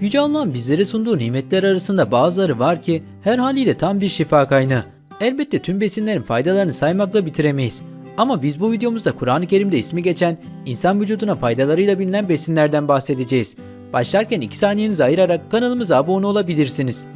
Yüce Allah'ın bizlere sunduğu nimetler arasında bazıları var ki her haliyle tam bir şifa kaynağı. Elbette tüm besinlerin faydalarını saymakla bitiremeyiz. Ama biz bu videomuzda Kur'an-ı Kerim'de ismi geçen insan vücuduna faydalarıyla bilinen besinlerden bahsedeceğiz. Başlarken 2 saniyenizi ayırarak kanalımıza abone olabilirsiniz.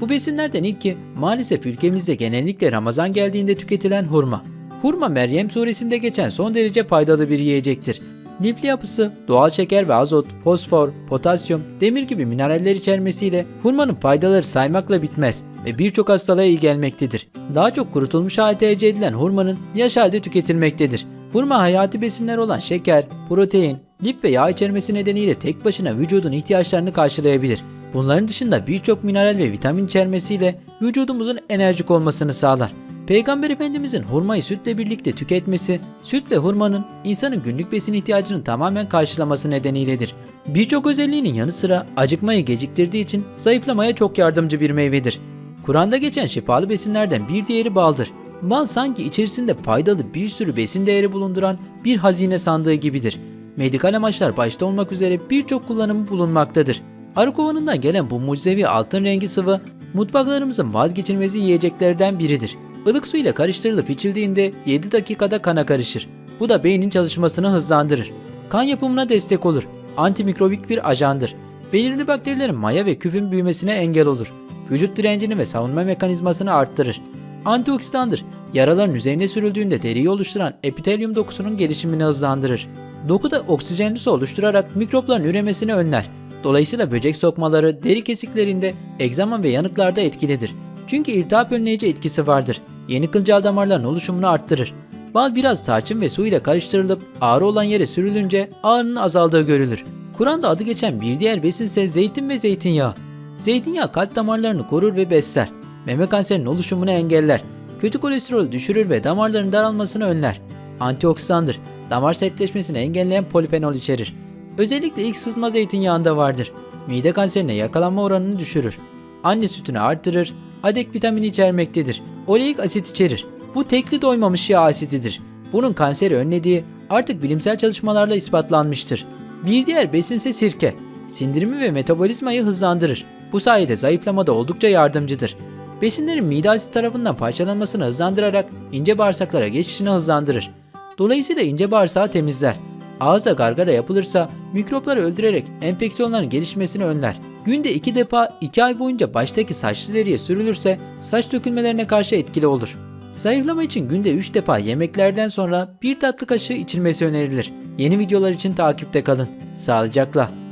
Bu besinlerden ilki maalesef ülkemizde genellikle Ramazan geldiğinde tüketilen hurma. Hurma Meryem suresinde geçen son derece faydalı bir yiyecektir. Lifli yapısı, doğal şeker ve azot, fosfor, potasyum, demir gibi mineraller içermesiyle hurmanın faydaları saymakla bitmez ve birçok hastalığa iyi gelmektedir. Daha çok kurutulmuş hali tercih edilen hurmanın yaş halde tüketilmektedir. Hurma hayati besinler olan şeker, protein, lif ve yağ içermesi nedeniyle tek başına vücudun ihtiyaçlarını karşılayabilir. Bunların dışında birçok mineral ve vitamin içermesiyle vücudumuzun enerjik olmasını sağlar. Peygamber Efendimizin hurmayı sütle birlikte tüketmesi, süt ve hurmanın insanın günlük besin ihtiyacını tamamen karşılaması nedeniyledir. Birçok özelliğinin yanı sıra acıkmayı geciktirdiği için zayıflamaya çok yardımcı bir meyvedir. Kur'an'da geçen şifalı besinlerden bir diğeri baldır. Bal sanki içerisinde faydalı bir sürü besin değeri bulunduran bir hazine sandığı gibidir. Medikal amaçlar başta olmak üzere birçok kullanımı bulunmaktadır. Arı kovanından gelen bu mucizevi altın rengi sıvı mutfaklarımızın vazgeçilmez yiyeceklerden biridir. Ilık su ile karıştırılıp içildiğinde 7 dakikada kana karışır. Bu da beynin çalışmasını hızlandırır. Kan yapımına destek olur. Antimikrobik bir ajandır. Belirli bakterilerin maya ve küfün büyümesine engel olur. Vücut direncini ve savunma mekanizmasını arttırır. Antioksidandır. Yaraların üzerine sürüldüğünde deriyi oluşturan epitelyum dokusunun gelişimini hızlandırır. Dokuda oksijenli su oluşturarak mikropların üremesini önler. Dolayısıyla böcek sokmaları deri kesiklerinde, egzama ve yanıklarda etkilidir. Çünkü iltihap önleyici etkisi vardır. Yeni kılcal damarların oluşumunu arttırır. Bal biraz tarçın ve su ile karıştırılıp ağrı olan yere sürülünce ağrının azaldığı görülür. Kur'an'da adı geçen bir diğer besinse zeytin ve zeytinyağı. Zeytinyağı kalp damarlarını korur ve besler. Meme kanserinin oluşumunu engeller. Kötü kolesterolü düşürür ve damarların daralmasını önler. Antioksidandır. Damar sertleşmesini engelleyen polifenol içerir. Özellikle ilk sızma zeytinyağında vardır. Mide kanserine yakalanma oranını düşürür. Anne sütünü arttırır. Adek vitamini içermektedir. Oleik asit içerir. Bu tekli doymamış yağ asididir. Bunun kanseri önlediği artık bilimsel çalışmalarla ispatlanmıştır. Bir diğer besinse sirke. Sindirimi ve metabolizmayı hızlandırır. Bu sayede zayıflamada oldukça yardımcıdır. Besinlerin mide asit tarafından parçalanmasını hızlandırarak ince bağırsaklara geçişini hızlandırır. Dolayısıyla ince bağırsağı temizler. Ağızda gargara yapılırsa mikropları öldürerek enfeksiyonların gelişmesini önler. Günde 2 defa 2 ay boyunca baştaki saçlı deriye sürülürse saç dökülmelerine karşı etkili olur. Zayıflama için günde 3 defa yemeklerden sonra bir tatlı kaşığı içilmesi önerilir. Yeni videolar için takipte kalın. Sağlıcakla.